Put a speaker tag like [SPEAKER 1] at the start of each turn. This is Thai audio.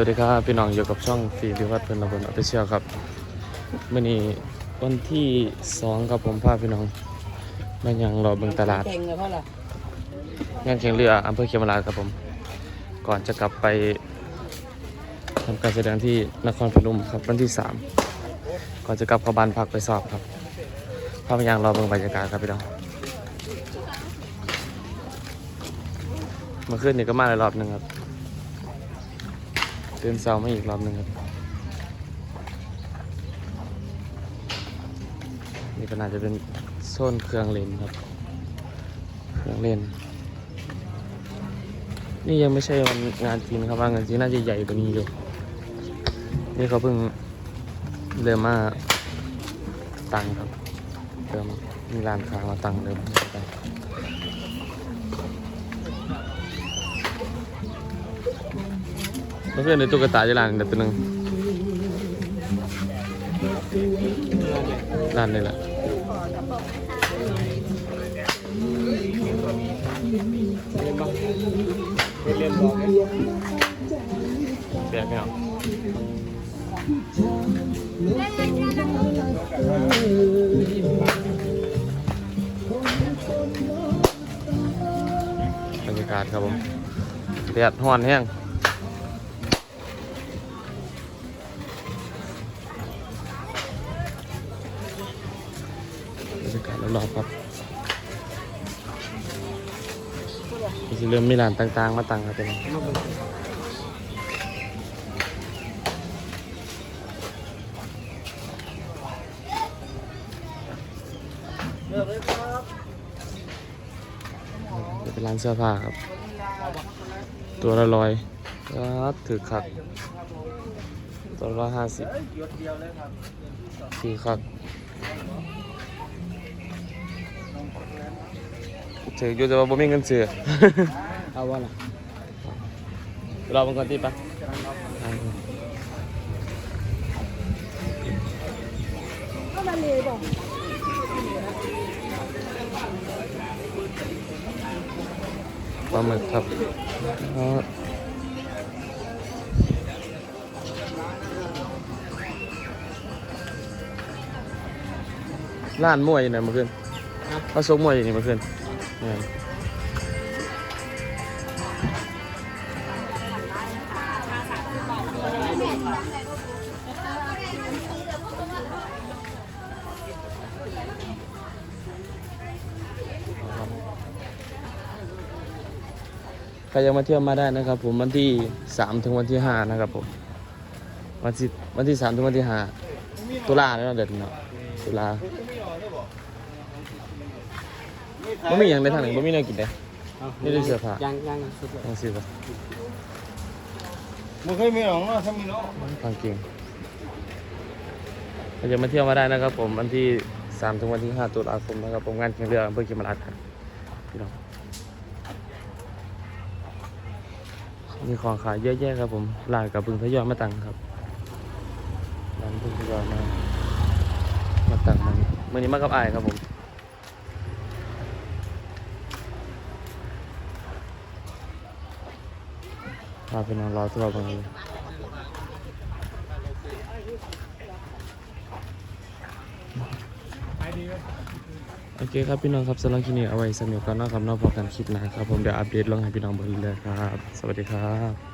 [SPEAKER 1] วัสดีครับ พี่น้องอยู่กับช่องฟีวิวัฒน์เพื่อนระบนออฟฟิเชียลครับมื่อนี้วันที่สองครับผมพาพี่น้องมายังรอเบิงตลาด
[SPEAKER 2] เก่งเลยพ่อล่ะ
[SPEAKER 1] งานแข่งเรืออำเภอเขมราชครับผม ก่อนจะกลับไปทำการแสดงที่นครพนมครับวันที่สามก่อนจะกลับเข้าบ้านพักไปสอบครับพามายังรอเบิงบรรยากาศครับพี่น้องเมื่อคืนนี้ก็มาหลายรอบหนึ่งครับ ตื่นเช้ามาอีกรอบหนึ่งครับ นี่ก็น่าจะเป็นโซนเครื่องเล่นครับ เครื่องเล่น นี่ยังไม่ใช่วันงานจริงนครับว่างานจริงน่าจะใหญ่กว่านี้อยู่ นี่เขาเพิ่งเริ่มมาตังครับ เริ่มมีร้านค้ามาตังเริ่มตัง เพื่อนในตุ๊กตาจะร้านเดี๋ยวตัวหนึงร้านนี่แหละ
[SPEAKER 2] เรียนบอก
[SPEAKER 1] เปลี่ยนไม่เอาบรรยากาศครับผมแดดห้อนแห้ง บรรยากาศรอบๆครับมีเริ่มมีร้านต่างๆ มาตั้งครับเป็น
[SPEAKER 2] เป็
[SPEAKER 1] นร้านเสื้อผ้าครับ ตัวละร้อยครับถือคักตัวละห้าสิบ
[SPEAKER 2] หยดเดียวเลยครับ
[SPEAKER 1] ถือคัก ถืออยู่แต่ว่าบ่มีเงินซื้อ
[SPEAKER 2] เอาวะล่ะ
[SPEAKER 1] รอมันก่อนที่ปะปลาหมึกครับอ๋อร้านมวยอยู่ไหนเมื่อคืนเขาซกมวยอยู่นี่เมื่อคืนเนี่ย ใครยังมาเที่ยวมาได้นะครับผมวันที่สามถึงวันที่ห้านะครับผมวันที่วันที่สามถึงวันที่ห้าตุลาเนาะเดือนเนาะตุลา ไม่มีอย่างใดทางหนึ่งไม่มีแนวกินเลยนี่ได้เสื้อผ้า
[SPEAKER 2] ยังยังสุด
[SPEAKER 1] ต้องซื้อปะ
[SPEAKER 3] มันเคยมีหรอกเนาะถ้ามีเนาะ
[SPEAKER 1] ฟังเก่งใครจะมาเที่ยวมาได้นะครับ ผมวันที่สามถึงวันที่ห้าตุลาคมนะครับผมงานแข่งเรืออำเภอเขมราชครับพี่น้องมีของขายเยอะแยะครับผมร้านกับพึงทยอยมาตั้งครับร้านพึงทยอยมามาตั้งมันเมื่อนี้มากับอายครับผม พาไปนอนรอทั่วบางทีโอเคครับพี่น้องครับสำหรับคลิปนี้เอาไว้สนุกกันนะครับนอกพอกันคลิปหน้าครับผมเดี๋ยวอัปเดตลงให้พี่น้องเบิ่งเลยครับ สวัสดีครับ